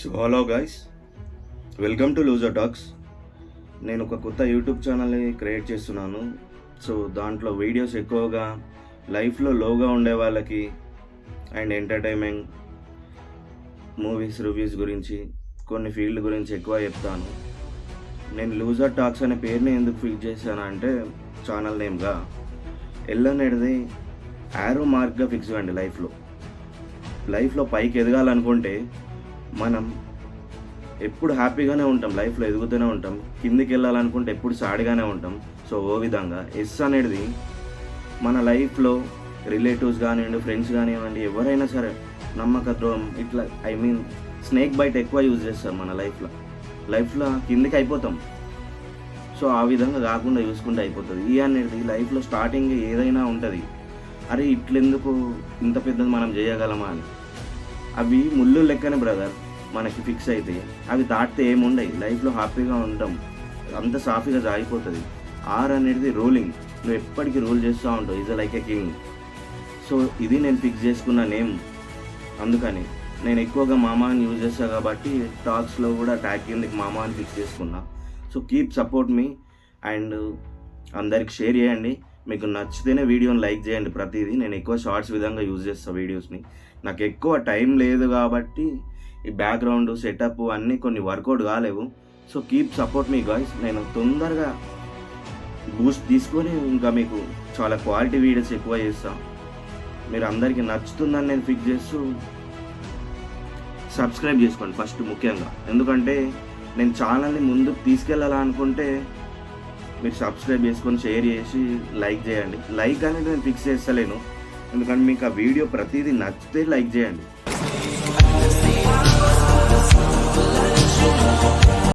So hello guys welcome to loser talks నేను ఒక కొత్త యూట్యూబ్ ఛానల్ని క్రియేట్ చేస్తున్నాను. సో దాంట్లో వీడియోస్ ఎక్కువగా లైఫ్లో లోగా ఉండే వాళ్ళకి అండ్ ఎంటర్టైన్మెంట్ మూవీస్ రివ్యూస్ గురించి కొన్ని ఫీల్డ్ గురించి ఎక్కువ చెప్తాను. నేను లూజర్ టాక్స్ అనే పేరుని ఎందుకు ఫిక్స్ చేశాను అంటే ఛానల్ నేమ్గా ఎల్ అనేది యారో మార్క్గా ఫిక్స్ అవ్వండి లైఫ్లో లైఫ్లో పైకి ఎదగాలనుకుంటే మనం ఎప్పుడు హ్యాపీగానే ఉంటాం లైఫ్లో ఎదుగుతూనే ఉంటాం కిందికి వెళ్ళాలనుకుంటే ఎప్పుడు సాడిగానే ఉంటాం. సో ఓ విధంగా ఎస్ అనేది మన లైఫ్లో రిలేటివ్స్ కానివ్వండి ఫ్రెండ్స్ కానివ్వండి ఎవరైనా సరే నమ్మక ద్రోహం ఇట్లా ఐ మీన్ స్నేక్ బైట్ ఎక్కువ యూజ్ చేస్తారు మన లైఫ్లో. లైఫ్లో కిందికి అయిపోతాం. సో ఆ విధంగా కాకుండా చూసుకుంటే అయిపోతుంది. ఈ అనేది లైఫ్లో స్టార్టింగ్ ఏదైనా ఉంటుంది. అరే ఇట్లెందుకు ఇంత పెద్దది మనం చేయగలమా అని. అవి ముళ్ళు లెక్కనే బ్రదర్ మనకి ఫిక్స్ అయితే అవి దాటితే ఏముండయి. లైఫ్లో హ్యాపీగా ఉంటాం అంత సాఫీగా జాగిపోతుంది ఆర్ అనేది రూలింగ్ నువ్వు ఎప్పటికీ రూల్ చేస్తూ ఉంటావు. Is like a king so ఇది నేను ఫిక్స్ చేసుకున్న నేమ్ అందుకని నేను ఎక్కువగా మామాని యూజ్ చేస్తాను కాబట్టి టాక్స్లో కూడా ట్యాగ్ కిందకి మామా అని ఫిక్స్ చేసుకున్నా. So keep support me and అందరికి షేర్ చేయండి. మీకు నచ్చితేనే వీడియోని లైక్ చేయండి ప్రతిదీ. నేను ఎక్కువ షార్ట్స్ విధంగా యూజ్ చేస్తాను వీడియోస్ని. నాకు ఎక్కువ టైం లేదు కాబట్టి ఈ బ్యాక్గ్రౌండ్ సెటప్ అన్నీ కొన్ని వర్కౌట్ కాలేవు. సో కీప్ సపోర్ట్ మీ గాయస్. నేను తొందరగా బూస్ట్ తీసుకొని ఇంకా మీకు చాలా క్వాలిటీ వీడియోస్ ఎక్కువ చేస్తాను మీరు అందరికీ నచ్చుతుందని నేను ఫిక్స్ చేస్తూ సబ్స్క్రైబ్ చేసుకోండి ఫస్ట్ ముఖ్యంగా. ఎందుకంటే నేను ఛానల్ని ముందుకు తీసుకెళ్ళాలనుకుంటే మీరు సబ్స్క్రైబ్ చేసుకొని షేర్ చేసి లైక్ చేయండి. లైక్ అనేది నేను ఫిక్స్ చేస్తలేను. ఎందుకంటే మీకు ఆ వీడియో ప్రతిదీ నచ్చితే లైక్ చేయండి.